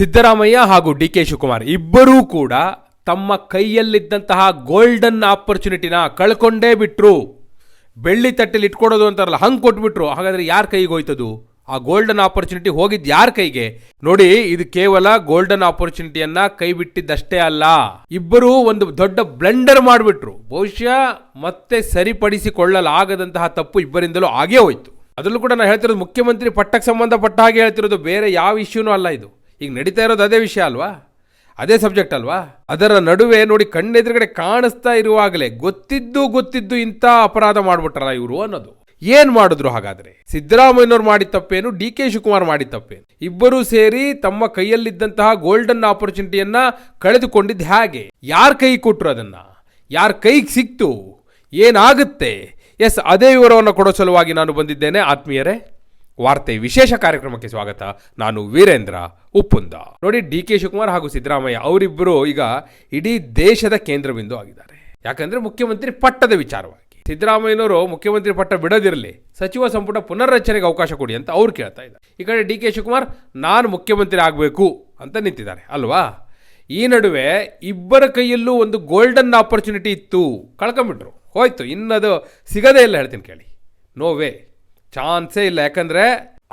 ಸಿದ್ದರಾಮಯ್ಯ ಹಾಗೂ D K Shivakumar ಇಬ್ಬರೂ ಕೂಡ ತಮ್ಮ ಕೈಯಲ್ಲಿದ್ದಂತಹ ಗೋಲ್ಡನ್ ಆಪರ್ಚುನಿಟಿನ ಕಳ್ಕೊಂಡೇ ಬಿಟ್ರು. ಬೆಳ್ಳಿ ತಟ್ಟೆಲಿ ಇಟ್ಕೊಡೋದು ಅಂತಾರಲ್ಲ, ಹಂಗೆ ಕೊಟ್ಬಿಟ್ರು. ಹಾಗಾದ್ರೆ ಯಾರ ಕೈಗೆ ಹೋಯ್ತದು? ಆ ಗೋಲ್ಡನ್ ಆಪರ್ಚುನಿಟಿ ಹೋಗಿದ್ದು ಯಾರ ಕೈಗೆ? ನೋಡಿ, ಇದು ಕೇವಲ ಗೋಲ್ಡನ್ ಆಪರ್ಚುನಿಟಿಯನ್ನ ಕೈ ಬಿಟ್ಟಿದ್ದಷ್ಟೇ ಅಲ್ಲ. ಇಬ್ಬರು ಒಂದು ದೊಡ್ಡ ಬ್ಲೆಂಡರ್ ಮಾಡಿಬಿಟ್ರು. ಬಹುಶಃ ಮತ್ತೆ ಸರಿಪಡಿಸಿಕೊಳ್ಳಲಾಗದಂತಹ ತಪ್ಪು ಇಬ್ಬರಿಂದಲೂ ಆಗೇ ಹೋಯ್ತು. ಅದರಲ್ಲೂ ಕೂಡ ನಾನು ಹೇಳ್ತಿರೋದು ಮುಖ್ಯಮಂತ್ರಿ ಪಟ್ಟಕ್ಕೆ ಸಂಬಂಧಪಟ್ಟ ಹಾಗೆ ಹೇಳ್ತಿರೋದು, ಬೇರೆ ಯಾವ ಇಶ್ಯೂನೂ ಅಲ್ಲ ಇದು. ಈಗ ನಡೀತಾ ಇರೋದು ಅದೇ ವಿಷಯ ಅಲ್ವಾ? ಅದೇ ಸಬ್ಜೆಕ್ಟ್ ಅಲ್ವಾ? ಅದರ ನಡುವೆ ನೋಡಿ ಕಣ್ಣೆದುರುಗಡೆ ಕಾಣಿಸ್ತಾ ಇರುವಾಗಲೇ ಗೊತ್ತಿದ್ದು ಗೊತ್ತಿದ್ದು ಇಂಥ ಅಪರಾಧ ಮಾಡ್ಬಿಟ್ರಲ್ಲ ಇವರು ಅನ್ನೋದು. ಏನ್ ಮಾಡಿದ್ರು ಹಾಗಾದ್ರೆ? ಸಿದ್ದರಾಮಯ್ಯನವ್ರು ಮಾಡಿದ ತಪ್ಪೇನು, ಡಿ ಕೆ ಶಿವಕುಮಾರ್ ಮಾಡಿದ ತಪ್ಪೇನು? ಇಬ್ಬರು ಸೇರಿ ತಮ್ಮ ಕೈಯಲ್ಲಿದ್ದಂತಹ ಗೋಲ್ಡನ್ ಆಪರ್ಚುನಿಟಿಯನ್ನ ಕಳೆದುಕೊಂಡಿದ್ದು ಹೇಗೆ? ಯಾರ ಕೈ ಕೊಟ್ಟರು ಅದನ್ನ? ಯಾರ ಕೈಗೆ ಸಿಕ್ತು? ಏನಾಗುತ್ತೆ? ಎಸ್, ಅದೇ ವಿವರವನ್ನು ಕೊಡೋ ಸಲುವಾಗಿ ನಾನು ಬಂದಿದ್ದೇನೆ, ಆತ್ಮೀಯರೇ. ವಾರ್ತೆ ವಿಶೇಷ ಕಾರ್ಯಕ್ರಮಕ್ಕೆ ಸ್ವಾಗತ. ನಾನು ವೀರೇಂದ್ರ ಉಪ್ಪುಂದ. ನೋಡಿ, ಡಿ ಕೆ ಶಿವಕುಮಾರ್ ಹಾಗೂ ಸಿದ್ದರಾಮಯ್ಯ ಅವರಿಬ್ಬರು ಈಗ ಇಡೀ ದೇಶದ ಕೇಂದ್ರಬಿಂದು ಆಗಿದ್ದಾರೆ. ಯಾಕಂದ್ರೆ ಮುಖ್ಯಮಂತ್ರಿ ಪಟ್ಟದ ವಿಚಾರವಾಗಿ. ಸಿದ್ದರಾಮಯ್ಯನವರು ಮುಖ್ಯಮಂತ್ರಿ ಪಟ್ಟ ಬಿಡೋದಿರಲಿ, ಸಚಿವ ಸಂಪುಟ ಪುನರ್ರಚನೆಗೆ ಅವಕಾಶ ಕೊಡಿ ಅಂತ ಅವ್ರು ಕೇಳ್ತಾ ಇದ್ದಾರೆ. ಈ ಕಡೆ ಡಿ ಕೆ ಶಿವಕುಮಾರ್, ನಾನು ಮುಖ್ಯಮಂತ್ರಿ ಆಗಬೇಕು ಅಂತ ನಿಂತಿದ್ದಾರೆ, ಅಲ್ವಾ? ಈ ನಡುವೆ ಇಬ್ಬರ ಕೈಯಲ್ಲೂ ಒಂದು ಗೋಲ್ಡನ್ ಆಪರ್ಚುನಿಟಿ ಇತ್ತು. ಕಳ್ಕೊಂಬಿಟ್ರು ಹೋಯ್ತು, ಇನ್ನದು ಸಿಗದೇ ಇಲ್ಲ ಹೇಳ್ತೀನಿ ಕೇಳಿ. ನೋ ವೇ ಚಾನ್ಸೇ ಇಲ್ಲ, ಯಾಕಂದ್ರೆ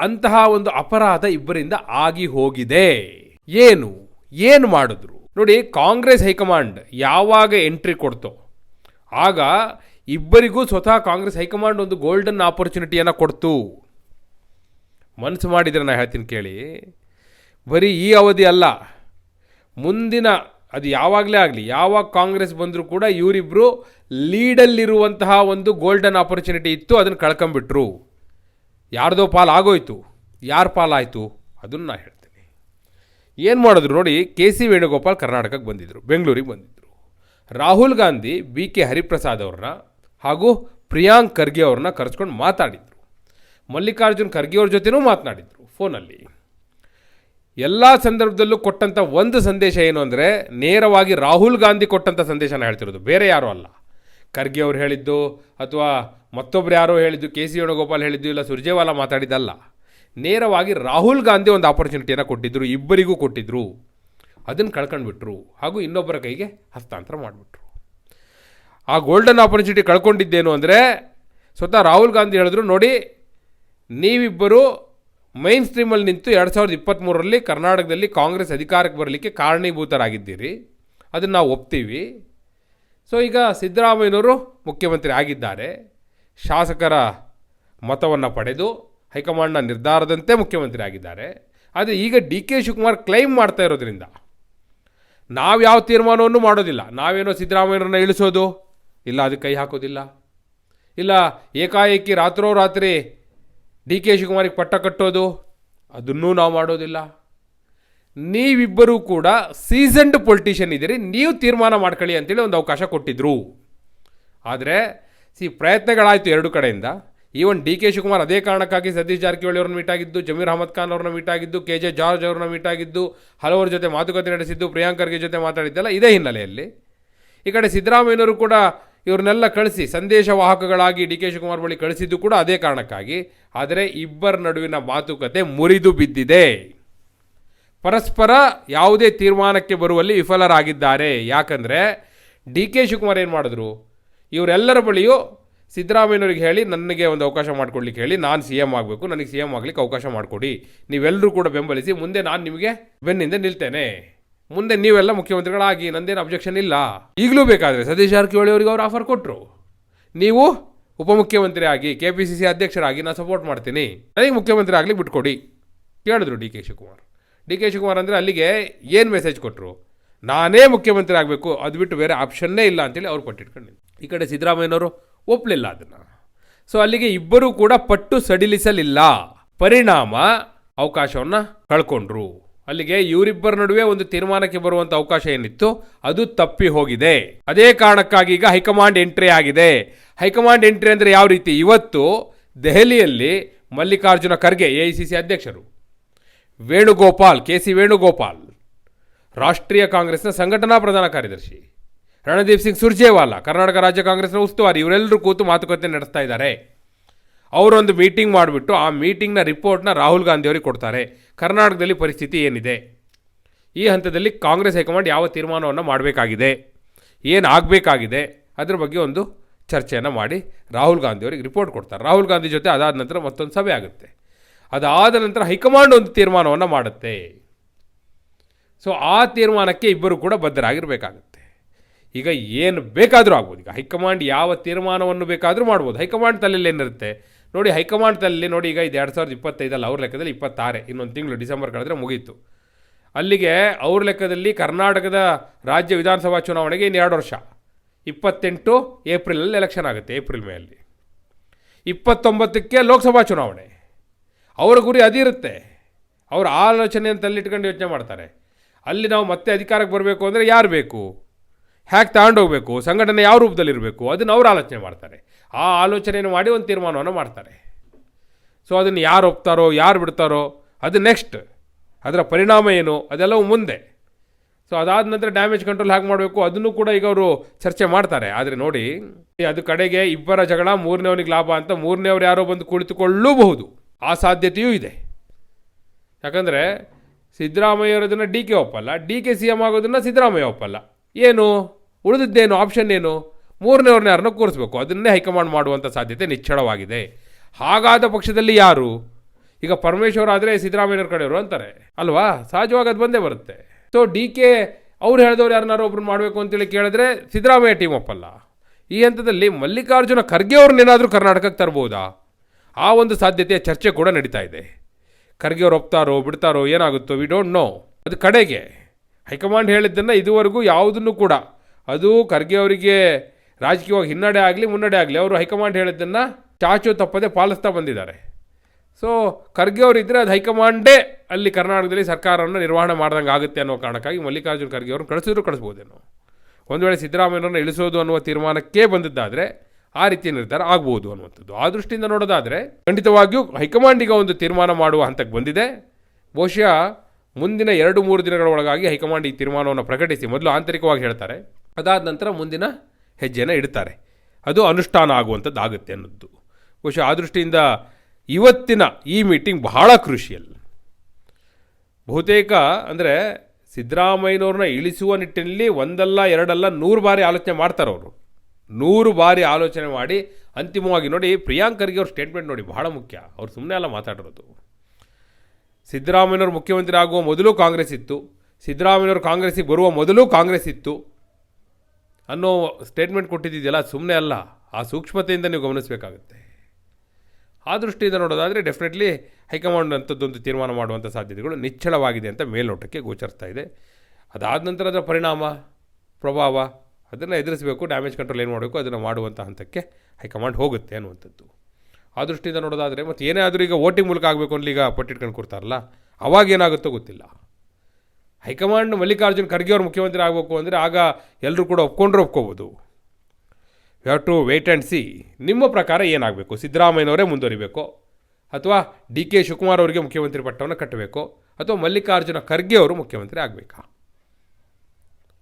ಅಂತಹ ಒಂದು ಅಪರಾಧ ಇಬ್ಬರಿಂದ ಆಗಿ ಹೋಗಿದೆ. ಏನು? ಏನು ಮಾಡಿದ್ರು? ನೋಡಿ, ಕಾಂಗ್ರೆಸ್ ಹೈಕಮಾಂಡ್ ಯಾವಾಗ ಎಂಟ್ರಿ ಕೊಡ್ತೋ, ಆಗ ಇಬ್ಬರಿಗೂ ಸ್ವತಃ ಕಾಂಗ್ರೆಸ್ ಹೈಕಮಾಂಡ್ ಒಂದು ಗೋಲ್ಡನ್ ಆಪರ್ಚುನಿಟಿಯನ್ನು ಕೊಡ್ತು. ಮನಸ್ಸು ಮಾಡಿದ್ರೆ ನಾನು ಹೇಳ್ತೀನಿ ಕೇಳಿ. ಬರೀ ಈ ಅವಧಿ ಅಲ್ಲ, ಮುಂದಿನ, ಅದು ಯಾವಾಗಲೇ ಆಗಲಿ, ಯಾವಾಗ ಕಾಂಗ್ರೆಸ್ ಬಂದರೂ ಕೂಡ ಇವರಿಬ್ಬರು ಲೀಡಲ್ಲಿರುವಂತಹ ಒಂದು ಗೋಲ್ಡನ್ ಆಪರ್ಚುನಿಟಿ ಇತ್ತು, ಅದನ್ನು ಕಳ್ಕೊಂಬಿಟ್ರು ಯಾರ್ದೋ ಪಾಲು ಆಗೋಯ್ತು ಯಾರ ಪಾಲಾಯಿತು ಅದನ್ನು ನಾನು ಹೇಳ್ತೀನಿ. ಏನು ಮಾಡಿದ್ರು ನೋಡಿ, ಕೆ ಸಿ ವೇಣುಗೋಪಾಲ್ ಕರ್ನಾಟಕಕ್ಕೆ ಬಂದಿದ್ದರು ಬೆಂಗಳೂರಿಗೆ ಬಂದಿದ್ದರು ರಾಹುಲ್ ಗಾಂಧಿ ಬಿ ಕೆ ಹರಿಪ್ರಸಾದ್ ಅವ್ರನ್ನ ಹಾಗೂ ಪ್ರಿಯಾಂಕ್ ಖರ್ಗೆ ಅವ್ರನ್ನ ಕರೆಸ್ಕೊಂಡು ಮಾತಾಡಿದರು. ಮಲ್ಲಿಕಾರ್ಜುನ್ ಖರ್ಗೆ ಅವ್ರ ಜೊತೆನೂ ಮಾತನಾಡಿದರು ಫೋನಲ್ಲಿ. ಎಲ್ಲ ಸಂದರ್ಭದಲ್ಲೂ ಕೊಟ್ಟಂಥ ಒಂದು ಸಂದೇಶ ಏನು ಅಂದರೆ, ನೇರವಾಗಿ ರಾಹುಲ್ ಗಾಂಧಿ ಕೊಟ್ಟಂಥ ಸಂದೇಶನ ಹೇಳ್ತಿರೋದು ಬೇರೆ ಯಾರೂ ಅಲ್ಲ. ಖರ್ಗೆ ಅವ್ರು ಹೇಳಿದ್ದು ಅಥವಾ ಮತ್ತೊಬ್ರು ಯಾರೋ ಹೇಳಿದ್ದು, ಕೆ ಸಿ ವೇಣುಗೋಪಾಲ್ ಹೇಳಿದ್ದು ಇಲ್ಲ, ಸುರ್ಜೇವಾಲಾ ಮಾತಾಡಿದ್ದಲ್ಲ. ನೇರವಾಗಿ ರಾಹುಲ್ ಗಾಂಧಿ ಒಂದು ಆಪರ್ಚುನಿಟಿಯನ್ನು ಕೊಟ್ಟಿದ್ದರು ಇಬ್ಬರಿಗೂ ಕೊಟ್ಟಿದ್ದರು ಅದನ್ನು ಕಳ್ಕೊಂಡ್ಬಿಟ್ರು. ಹಾಗೂ ಇನ್ನೊಬ್ಬರ ಕೈಗೆ ಹಸ್ತಾಂತರ ಮಾಡಿಬಿಟ್ರು. ಆ ಗೋಲ್ಡನ್ ಆಪರ್ಚುನಿಟಿ ಕಳ್ಕೊಂಡಿದ್ದೇನು ಅಂದರೆ, ಸ್ವತಃ ರಾಹುಲ್ ಗಾಂಧಿ ಹೇಳಿದ್ರು, ನೋಡಿ, ನೀವಿಬ್ಬರು ಮೈನ್ ಸ್ಟ್ರೀಮಲ್ಲಿ ನಿಂತು ಎರಡು ಸಾವಿರದ ಇಪ್ಪತ್ತ್ಮೂರರಲ್ಲಿ ಕರ್ನಾಟಕದಲ್ಲಿ ಕಾಂಗ್ರೆಸ್ ಅಧಿಕಾರಕ್ಕೆ ಬರಲಿಕ್ಕೆ ಕಾರಣೀಭೂತರಾಗಿದ್ದೀರಿ. ಅದನ್ನು ನಾವು ಒಪ್ತೀವಿ. ಸೊ ಈಗ ಸಿದ್ದರಾಮಯ್ಯನವರು ಮುಖ್ಯಮಂತ್ರಿ ಆಗಿದ್ದಾರೆ. ಶಾಸಕರ ಮತವನ್ನು ಪಡೆದು ಹೈಕಮಾಂಡ್ನ ನಿರ್ಧಾರದಂತೆ ಮುಖ್ಯಮಂತ್ರಿ ಆಗಿದ್ದಾರೆ. ಆದರೆ ಈಗ ಡಿ ಕೆ ಶಿವಕುಮಾರ್ ಕ್ಲೈಮ್ ಮಾಡ್ತಾ ಇರೋದ್ರಿಂದ ನಾವು ಯಾವ ತೀರ್ಮಾನವನ್ನು ಮಾಡೋದಿಲ್ಲ. ನಾವೇನೋ ಸಿದ್ದರಾಮಯ್ಯನವ್ರನ್ನ ಇಳಿಸೋದು? ಇಲ್ಲ ಅದಕ್ಕೆ ಕೈ ಹಾಕೋದಿಲ್ಲ. ಇಲ್ಲ, ಏಕಾಏಕಿ ರಾತ್ರೋರಾತ್ರಿ ಡಿ ಕೆ ಶಿವಕುಮಾರಿಗೆ ಪಟ್ಟ ಕಟ್ಟೋದು? ಅದನ್ನೂ ನಾವು ಮಾಡೋದಿಲ್ಲ. ನೀವಿಬ್ಬರೂ ಕೂಡ ಸೀಸನ್ಡ್ ಪೊಲಿಟಿಷಿಯನ್ ಇದ್ದೀರಿ, ನೀವು ತೀರ್ಮಾನ ಮಾಡ್ಕೊಳ್ಳಿ ಅಂತೇಳಿ ಒಂದು ಅವಕಾಶ ಕೊಟ್ಟಿದ್ರು. ಆದರೆ, ಸಿ, ಪ್ರಯತ್ನಗಳಾಯಿತು ಎರಡು ಕಡೆಯಿಂದ. ಈವನ್ ಡಿ ಕೆ ಶಿವಕುಮಾರ್ ಅದೇ ಕಾರಣಕ್ಕಾಗಿ ಸತೀಶ್ ಜಾರಕಿಹೊಳಿ ಅವ್ರನ್ನ ಮೀಟ್ ಆಗಿದ್ದು ಜಮೀರ್ ಅಹಮದ್ ಖಾನ್ ಅವ್ರನ್ನ ಮೀಟ್ ಆಗಿದ್ದು ಕೆ ಜೆ ಜಾರ್ಜ್ ಅವ್ರನ್ನ ಮೀಟ್ ಆಗಿದ್ದು ಹಲವರ ಜೊತೆ ಮಾತುಕತೆ ನಡೆಸಿದ್ದು ಪ್ರಿಯಾಂಕರ್ಗೆ ಜೊತೆ ಮಾತಾಡಿದ್ದಲ್ಲ ಇದೇ ಹಿನ್ನೆಲೆಯಲ್ಲಿ. ಈ ಕಡೆ ಸಿದ್ದರಾಮಯ್ಯನವರು ಕೂಡ ಇವ್ರನ್ನೆಲ್ಲ ಕಳಿಸಿ ಸಂದೇಶವಾಹಕಗಳಾಗಿ ಡಿ ಕೆ ಶಿವಕುಮಾರ್ ಬಳಿ ಕಳಿಸಿದ್ದು ಕೂಡ ಅದೇ ಕಾರಣಕ್ಕಾಗಿ. ಆದರೆ ಇಬ್ಬರ ನಡುವಿನ ಮಾತುಕತೆ ಮುರಿದು ಬಿದ್ದಿದೆ. ಪರಸ್ಪರ ಯಾವುದೇ ತೀರ್ಮಾನಕ್ಕೆ ಬರುವಲ್ಲಿ ವಿಫಲರಾಗಿದ್ದಾರೆ. ಯಾಕಂದರೆ ಡಿ ಕೆ ಶಿವಕುಮಾರ್ ಏನು ಮಾಡಿದ್ರು? ಇವರೆಲ್ಲರ ಬಳಿಯೂ ಸಿದ್ದರಾಮಯ್ಯನವ್ರಿಗೆ ಹೇಳಿ, ನನಗೆ ಒಂದು ಅವಕಾಶ ಮಾಡಿಕೊಡ್ಲಿಕ್ಕೆ ಹೇಳಿ, ನಾನು ಸಿ ಎಂ ಆಗಬೇಕು, ನನಗೆ ಸಿ ಎಂ ಆಗಲಿಕ್ಕೆ ಅವಕಾಶ ಮಾಡಿಕೊಡಿ. ನೀವೆಲ್ಲರೂ ಕೂಡ ಬೆಂಬಲಿಸಿ, ಮುಂದೆ ನಾನು ನಿಮಗೆ ಬೆನ್ನಿಂದ ನಿಲ್ತೇನೆ. ಮುಂದೆ ನೀವೆಲ್ಲ ಮುಖ್ಯಮಂತ್ರಿಗಳಾಗಿ, ನಂದೇನು ಅಬ್ಜೆಕ್ಷನ್ ಇಲ್ಲ. ಈಗಲೂ ಬೇಕಾದರೆ ಸತೀಶ್ ಜಾರಕಿಹೊಳಿ ಅವರಿಗೆ ಅವ್ರು ಆಫರ್ ಕೊಟ್ಟರು ನೀವು ಉಪಮುಖ್ಯಮಂತ್ರಿ ಆಗಿ ಕೆ ಪಿ ಸಿ ಸಿ ಅಧ್ಯಕ್ಷರಾಗಿ, ನಾನು ಸಪೋರ್ಟ್ ಮಾಡ್ತೀನಿ. ನನಗೆ ಮುಖ್ಯಮಂತ್ರಿ ಆಗಲಿ ಬಿಟ್ಕೊಡಿ, ಕೇಳಿದ್ರು D K Shivakumar. D K Shivakumar ಅಂದರೆ ಅಲ್ಲಿಗೆ ಏನು ಮೆಸೇಜ್ ಕೊಟ್ಟರು ನಾನೇ ಮುಖ್ಯಮಂತ್ರಿ ಆಗಬೇಕು, ಅದು ಬಿಟ್ಟು ಬೇರೆ ಆಪ್ಷನ್ನೇ ಇಲ್ಲ ಅಂತೇಳಿ ಅವ್ರು ಪಟ್ಟಿಟ್ಕೊಂಡು ಈ ಕಡೆ ಸಿದ್ದರಾಮಯ್ಯನವರು ಒಪ್ಪಲಿಲ್ಲ ಅದನ್ನು. ಸೊ ಅಲ್ಲಿಗೆ ಇಬ್ಬರೂ ಕೂಡ ಪಟ್ಟು ಸಡಿಲಿಸಲಿಲ್ಲ. ಪರಿಣಾಮ ಅವಕಾಶವನ್ನು ಕಳ್ಕೊಂಡ್ರು. ಅಲ್ಲಿಗೆ ಇವರಿಬ್ಬರ ನಡುವೆ ಒಂದು ತೀರ್ಮಾನಕ್ಕೆ ಬರುವಂಥ ಅವಕಾಶ ಏನಿತ್ತು? ಅದು ತಪ್ಪಿ ಹೋಗಿದೆ. ಅದೇ ಕಾರಣಕ್ಕಾಗಿ ಈಗ ಹೈಕಮಾಂಡ್ ಎಂಟ್ರಿ ಆಗಿದೆ. ಹೈಕಮಾಂಡ್ ಎಂಟ್ರಿ ಅಂದರೆ ಯಾವ ರೀತಿ? ಇವತ್ತು ದೆಹಲಿಯಲ್ಲಿ Mallikarjuna Kharge A I C C ಅಧ್ಯಕ್ಷರು. ವೇಣುಗೋಪಾಲ್ ಕೆ ಸಿ ವೇಣುಗೋಪಾಲ್, ರಾಷ್ಟ್ರೀಯ ಕಾಂಗ್ರೆಸ್ನ ಸಂಘಟನಾ ಪ್ರಧಾನ ಕಾರ್ಯದರ್ಶಿ, ರಣದೀಪ್ ಸಿಂಗ್ ಸುರ್ಜೇವಾಲಾ, ಕರ್ನಾಟಕ ರಾಜ್ಯ ಕಾಂಗ್ರೆಸ್ನ ಉಸ್ತುವಾರಿ, ಇವರೆಲ್ಲರೂ ಕೂತು ಮಾತುಕತೆ ನಡೆಸ್ತಾ ಇದ್ದಾರೆ. ಅವರೊಂದು ಮೀಟಿಂಗ್ ಮಾಡಿಬಿಟ್ಟು ಆ ಮೀಟಿಂಗ್ನ ರಿಪೋರ್ಟ್ನ ರಾಹುಲ್ ಗಾಂಧಿ ಅವರಿಗೆ ಕೊಡ್ತಾರೆ. ಕರ್ನಾಟಕದಲ್ಲಿ ಪರಿಸ್ಥಿತಿ ಏನಿದೆ? ಈ ಹಂತದಲ್ಲಿ ಕಾಂಗ್ರೆಸ್ ಹೈಕಮಾಂಡ್ ಯಾವ ತೀರ್ಮಾನವನ್ನು ಮಾಡಬೇಕಾಗಿದೆ? ಏನು ಆಗಬೇಕಾಗಿದೆ? ಅದ್ರ ಬಗ್ಗೆ ಒಂದು ಚರ್ಚೆಯನ್ನು ಮಾಡಿ ರಾಹುಲ್ ಗಾಂಧಿ ಅವರಿಗೆ ರಿಪೋರ್ಟ್ ಕೊಡ್ತಾರೆ. ರಾಹುಲ್ ಗಾಂಧಿ ಜೊತೆ ಅದಾದ ನಂತರ ಮತ್ತೊಂದು ಸಭೆ ಆಗುತ್ತೆ. ಅದಾದ ನಂತರ ಹೈಕಮಾಂಡ್ ಒಂದು ತೀರ್ಮಾನವನ್ನು ಮಾಡುತ್ತೆ. ಸೊ ಆ ತೀರ್ಮಾನಕ್ಕೆ ಇಬ್ಬರು ಕೂಡ ಬದ್ಧರಾಗಿರಬೇಕಾಗುತ್ತೆ. ಈಗ ಏನು ಬೇಕಾದರೂ ಆಗ್ಬೋದು. ಈಗ ಹೈಕಮಾಂಡ್ ಯಾವ ತೀರ್ಮಾನವನ್ನು ಬೇಕಾದರೂ ಮಾಡ್ಬೋದು. ಹೈಕಮಾಂಡ್ ತಲೆಯಲ್ಲಿ ಏನಿರುತ್ತೆ? ನೋಡಿ, ಹೈಕಮಾಂಡ್ ತಲೆಯಲ್ಲಿ ನೋಡಿ, ಈಗ ಇದು ಎರಡು ಸಾವಿರದ ಇಪ್ಪತ್ತೈದಲ್ಲಿ ಅವ್ರ ಲೆಕ್ಕದಲ್ಲಿ ಇಪ್ಪತ್ತಾರೆ. ಇನ್ನೊಂದು ತಿಂಗಳು ಡಿಸೆಂಬರ್ ಕಳೆದ್ರೆ ಮುಗೀತು. ಅಲ್ಲಿಗೆ ಅವ್ರ ಲೆಕ್ಕದಲ್ಲಿ ಕರ್ನಾಟಕದ ರಾಜ್ಯ ವಿಧಾನಸಭಾ ಚುನಾವಣೆಗೆ ಇನ್ನೆರಡು ವರ್ಷ. ಇಪ್ಪತ್ತೆಂಟು ಏಪ್ರಿಲಲ್ಲಿ ಎಲೆಕ್ಷನ್ ಆಗುತ್ತೆ, ಏಪ್ರಿಲ್ ಮೇಯಲ್ಲಿ. ಇಪ್ಪತ್ತೊಂಬತ್ತಕ್ಕೆ ಲೋಕಸಭಾ ಚುನಾವಣೆ. ಅವರ ಗುರಿ ಅದಿರುತ್ತೆ ಅವ್ರ ಆಲೋಚನೆಯನ್ನು ತಲ್ಲಿಟ್ಕೊಂಡು ಯೋಚನೆ ಮಾಡ್ತಾರೆ. ಅಲ್ಲಿ ನಾವು ಮತ್ತೆ ಅಧಿಕಾರಕ್ಕೆ ಬರಬೇಕು ಅಂದರೆ ಯಾರು ಬೇಕು? ಹ್ಯಾಕ್ ತಗೊಂಡೋಗ್ಬೇಕು ಸಂಘಟನೆ ಯಾವ ರೂಪದಲ್ಲಿರಬೇಕು ಅದನ್ನು ಅವ್ರು ಆಲೋಚನೆ ಮಾಡ್ತಾರೆ. ಆ ಆಲೋಚನೆಯನ್ನು ಮಾಡಿ ಒಂದು ತೀರ್ಮಾನವನ್ನು ಮಾಡ್ತಾರೆ. ಸೊ ಅದನ್ನು ಯಾರು ಒಪ್ತಾರೋ, ಯಾರು ಬಿಡ್ತಾರೋ, ಅದು ನೆಕ್ಸ್ಟ್ ಅದರ ಪರಿಣಾಮ ಏನು? ಅದೆಲ್ಲವೂ ಮುಂದೆ. ಸೊ ಅದಾದ ನಂತರ ಡ್ಯಾಮೇಜ್ ಕಂಟ್ರೋಲ್ ಹೇಗೆ ಮಾಡಬೇಕು. ಅದನ್ನು ಕೂಡ ಈಗ ಅವರು ಚರ್ಚೆ ಮಾಡ್ತಾರೆ. ಆದರೆ ನೋಡಿ, ಅದು ಕಡೆಗೆ ಇಬ್ಬರ ಜಗಳ ಮೂರನೇವನಿಗೆ ಲಾಭ ಅಂತ ಮೂರನೇವ್ರು ಯಾರೋ ಬಂದು ಕುಳಿತುಕೊಳ್ಳಲೂಬಹುದು ಆ ಸಾಧ್ಯತೆಯೂ ಇದೆ. ಯಾಕಂದರೆ ಸಿದ್ದರಾಮಯ್ಯವರದನ್ನು ಡಿ ಕೆ ಒಪ್ಪಲ್ಲ, ಡಿ ಕೆ ಸಿ ಎಂ ಆಗೋದನ್ನು ಸಿದ್ದರಾಮಯ್ಯ ಒಪ್ಪಲ್ಲ. ಏನು? ಉಳಿದಿದ್ದೇನು? ಆಪ್ಷನ್ ಏನು? ಮೂರನೇವ್ರನ್ನ ಯಾರನ್ನ ಕೂರಿಸ್ಬೇಕು? ಅದನ್ನೇ ಹೈಕಮಾಂಡ್ ಮಾಡುವಂಥ ಸಾಧ್ಯತೆ ನಿಚ್ಚಳವಾಗಿದೆ. ಹಾಗಾದ ಪಕ್ಷದಲ್ಲಿ ಯಾರು? ಈಗ ಪರಮೇಶ್ವರ್ ಆದರೆ ಸಿದ್ದರಾಮಯ್ಯವ್ರ ಕಡೆಯವರು ಅಂತಾರೆ. ಅಲ್ವಾ? ಸಹಜವಾಗಿ ಅದು ಬಂದೇ ಬರುತ್ತೆ. ಸೊ ಡಿ ಕೆ ಅವ್ರು ಹೇಳಿದವ್ರು ಯಾರನ್ನಾರು ಒಬ್ರು ಮಾಡಬೇಕು ಅಂತೇಳಿ ಕೇಳಿದ್ರೆ ಸಿದ್ದರಾಮಯ್ಯ ಟೀಮ್ ಒಪ್ಪಲ್ಲ. ಈ ಹಂತದಲ್ಲಿ ಮಲ್ಲಿಕಾರ್ಜುನ ಖರ್ಗೆ ಅವ್ರನ್ನೇನಾದರೂ ಕರ್ನಾಟಕಕ್ಕೆ ತರ್ಬೋದಾ? ಆ ಒಂದು ಸಾಧ್ಯತೆಯ ಚರ್ಚೆ ಕೂಡ ನಡೀತಾ ಇದೆ. ಖರ್ಗೆ ಅವ್ರು ಒಪ್ತಾರೋ, ಬಿಡ್ತಾರೋ, ಏನಾಗುತ್ತೋ ವಿ ಡೋಂಟ್ ನೋ ಅದು ಕಡೆಗೆ. ಹೈಕಮಾಂಡ್ ಹೇಳಿದ್ದನ್ನು ಇದುವರೆಗೂ ಯಾವುದನ್ನು ಕೂಡ, ಅದು ಖರ್ಗೆ ಅವರಿಗೆ ರಾಜಕೀಯವಾಗಿ ಹಿನ್ನಡೆ ಆಗಲಿ, ಮುನ್ನಡೆ ಆಗಲಿ, ಅವರು ಹೈಕಮಾಂಡ್ ಹೇಳಿದ್ದನ್ನು ಚಾಚು ತಪ್ಪದೆ ಪಾಲಿಸ್ತಾ ಬಂದಿದ್ದಾರೆ. ಸೊ ಖರ್ಗೆ ಅವರು ಇದ್ದರೆ ಅದು ಹೈಕಮಾಂಡೇ ಅಲ್ಲಿ ಕರ್ನಾಟಕದಲ್ಲಿ ಸರ್ಕಾರವನ್ನು ನಿರ್ವಹಣೆ ಮಾಡ್ದಂಗೆ ಆಗುತ್ತೆ ಅನ್ನೋ ಕಾರಣಕ್ಕಾಗಿ ಮಲ್ಲಿಕಾರ್ಜುನ ಖರ್ಗೆ ಅವ್ರನ್ನ ಕಳಿಸಿದ್ರು ಕಳಿಸ್ಬೋದೇನೋ. ಒಂದು ವೇಳೆ ಸಿದ್ದರಾಮಯ್ಯವ್ರನ್ನ ಇಳಿಸೋದು ಅನ್ನುವ ತೀರ್ಮಾನಕ್ಕೆ ಬಂದಿದ್ದಾದರೆ ಆ ರೀತಿಯ ನಿರ್ಧಾರ ಆಗ್ಬೋದು ಅನ್ನುವಂಥದ್ದು. ಆ ದೃಷ್ಟಿಯಿಂದ ನೋಡೋದಾದರೆ ಖಂಡಿತವಾಗಿಯೂ ಹೈಕಮಾಂಡಿಗೆ ಒಂದು ತೀರ್ಮಾನ ಮಾಡುವ ಹಂತಕ್ಕೆ ಬಂದಿದೆ. ಬಹುಶಃ ಮುಂದಿನ ಎರಡು ಮೂರು ದಿನಗಳ ಒಳಗಾಗಿ ಹೈಕಮಾಂಡ್ ಈ ತೀರ್ಮಾನವನ್ನು ಪ್ರಕಟಿಸಿ ಮೊದಲು ಆಂತರಿಕವಾಗಿ ಹೇಳ್ತಾರೆ. ಅದಾದ ನಂತರ ಮುಂದಿನ ಹೆಜ್ಜೆನ ಇಡ್ತಾರೆ. ಅದು ಅನುಷ್ಠಾನ ಆಗುವಂಥದ್ದು ಆಗುತ್ತೆ ಅನ್ನೋದು. ಬಹುಶಃ ಆ ದೃಷ್ಟಿಯಿಂದ ಇವತ್ತಿನ ಈ ಮೀಟಿಂಗ್ ಬಹಳ ಕ್ರೂಷಿಯಲ್. ಬಹುತೇಕ ಅಂದರೆ ಸಿದ್ದರಾಮಯ್ಯನವ್ರನ್ನ ಇಳಿಸುವ ನಿಟ್ಟಿನಲ್ಲಿ ಒಂದಲ್ಲ ಎರಡಲ್ಲ ನೂರು ಬಾರಿ ಆಲೋಚನೆ ಮಾಡ್ತಾರೆ ಅವರು ನೂರು ಬಾರಿ ಆಲೋಚನೆ ಮಾಡಿ ಅಂತಿಮವಾಗಿ ನೋಡಿ ಪ್ರಿಯಾಂಕರಿಗೆ ಅವ್ರ ಸ್ಟೇಟ್ಮೆಂಟ್ ನೋಡಿ ಬಹಳ ಮುಖ್ಯ. ಅವ್ರು ಸುಮ್ಮನೆ ಎಲ್ಲ ಮಾತಾಡಿರೋದು. ಸಿದ್ದರಾಮಯ್ಯನವರು ಮುಖ್ಯಮಂತ್ರಿ ಆಗುವ ಮೊದಲು ಕಾಂಗ್ರೆಸ್ ಇತ್ತು. ಸಿದ್ದರಾಮಯ್ಯನವರು ಕಾಂಗ್ರೆಸ್ಸಿಗೆ ಬರುವ ಮೊದಲು ಕಾಂಗ್ರೆಸ್ ಇತ್ತು. ಅನ್ನೋ ಸ್ಟೇಟ್ಮೆಂಟ್ ಕೊಟ್ಟಿದ್ದಿದೆಯಲ್ಲ ಸುಮ್ಮನೆ ಅಲ್ಲ. ಆ ಸೂಕ್ಷ್ಮತೆಯಿಂದ ನೀವು ಗಮನಿಸಬೇಕಾಗುತ್ತೆ. ಆ ದೃಷ್ಟಿಯಿಂದ ನೋಡೋದಾದರೆ ಡೆಫಿನೆಟ್ಲಿ ಹೈಕಮಾಂಡ್ ಅಂಥದ್ದೊಂದು ತೀರ್ಮಾನ ಮಾಡುವಂಥ ಸಾಧ್ಯತೆಗಳು ನಿಚ್ಚಳವಾಗಿದೆ ಅಂತ ಮೇಲ್ನೋಟಕ್ಕೆ ಗೋಚರಿಸ್ತಾ ಇದೆ. ಅದಾದ ನಂತರ ಅದರ ಪರಿಣಾಮ, ಪ್ರಭಾವ ಅದನ್ನು ಎದುರಿಸಬೇಕು ಡ್ಯಾಮೇಜ್ ಕಂಟ್ರೋಲ್ ಏನು ಮಾಡಬೇಕು, ಅದನ್ನು ಮಾಡುವಂಥ ಹಂತಕ್ಕೆ ಹೈಕಮಾಂಡ್ ಹೋಗುತ್ತೆ ಅನ್ನುವಂಥದ್ದು. ಆ ದೃಷ್ಟಿಯಿಂದ ನೋಡೋದಾದರೆ, ಮತ್ತು ಏನೇ ಆದರೂ ಈಗ ವೋಟಿಂಗ್ ಮೂಲಕ ಆಗಬೇಕು ಅಂದ್ರೆ ಈಗ ಪಟ್ಟಿಟ್ಕೊಂಡು ಕೊಡ್ತಾರಲ್ಲ ಅವಾಗ ಏನಾಗುತ್ತೋ ಗೊತ್ತಿಲ್ಲ. ಹೈಕಮಾಂಡ್ ಮಲ್ಲಿಕಾರ್ಜುನ್ ಖರ್ಗೆ ಅವರು ಮುಖ್ಯಮಂತ್ರಿ ಆಗಬೇಕು ಅಂದರೆ ಆಗ ಎಲ್ಲರೂ ಕೂಡ ಒಪ್ಕೊಂಡ್ರೆ ಒಪ್ಕೋಬೋದು. You have to wait and see ನಿಮ್ಮ ಪ್ರಕಾರ ಏನಾಗಬೇಕು? ಸಿದ್ದರಾಮಯ್ಯನವರೇ ಮುಂದುವರಿಬೇಕು? ಅಥವಾ ಡಿ ಕೆ ಶಿವಕುಮಾರ್ ಅವರಿಗೆ ಮುಖ್ಯಮಂತ್ರಿ ಪಟ್ಟವನ್ನು ಕಟ್ಟಬೇಕು? ಅಥವಾ ಮಲ್ಲಿಕಾರ್ಜುನ ಖರ್ಗೆ ಅವರು ಮುಖ್ಯಮಂತ್ರಿ ಆಗಬೇಕಾ?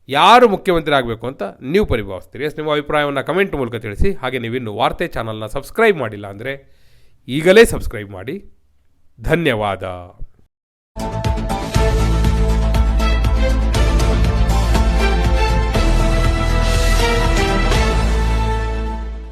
ಯಾರು ಮುಖ್ಯಮಂತ್ರಿ ಆಗಬೇಕು ಅಂತ ನೀವು ಪರಿಭಾವಿಸ್ತೀರಿ. ಎಸ್, ನಿಮ್ಮ ಅಭಿಪ್ರಾಯವನ್ನು ಕಮೆಂಟ್ ಮೂಲಕ ತಿಳಿಸಿ. ಹಾಗೆ ನೀವಿನ್ನು ವಾರ್ತೆ ಚಾನಲ್ನ ಸಬ್ಸ್ಕ್ರೈಬ್ ಮಾಡಿಲ್ಲ ಅಂದರೆ ಈಗಲೇ ಸಬ್ಸ್ಕ್ರೈಬ್ ಮಾಡಿ. ಧನ್ಯವಾದ.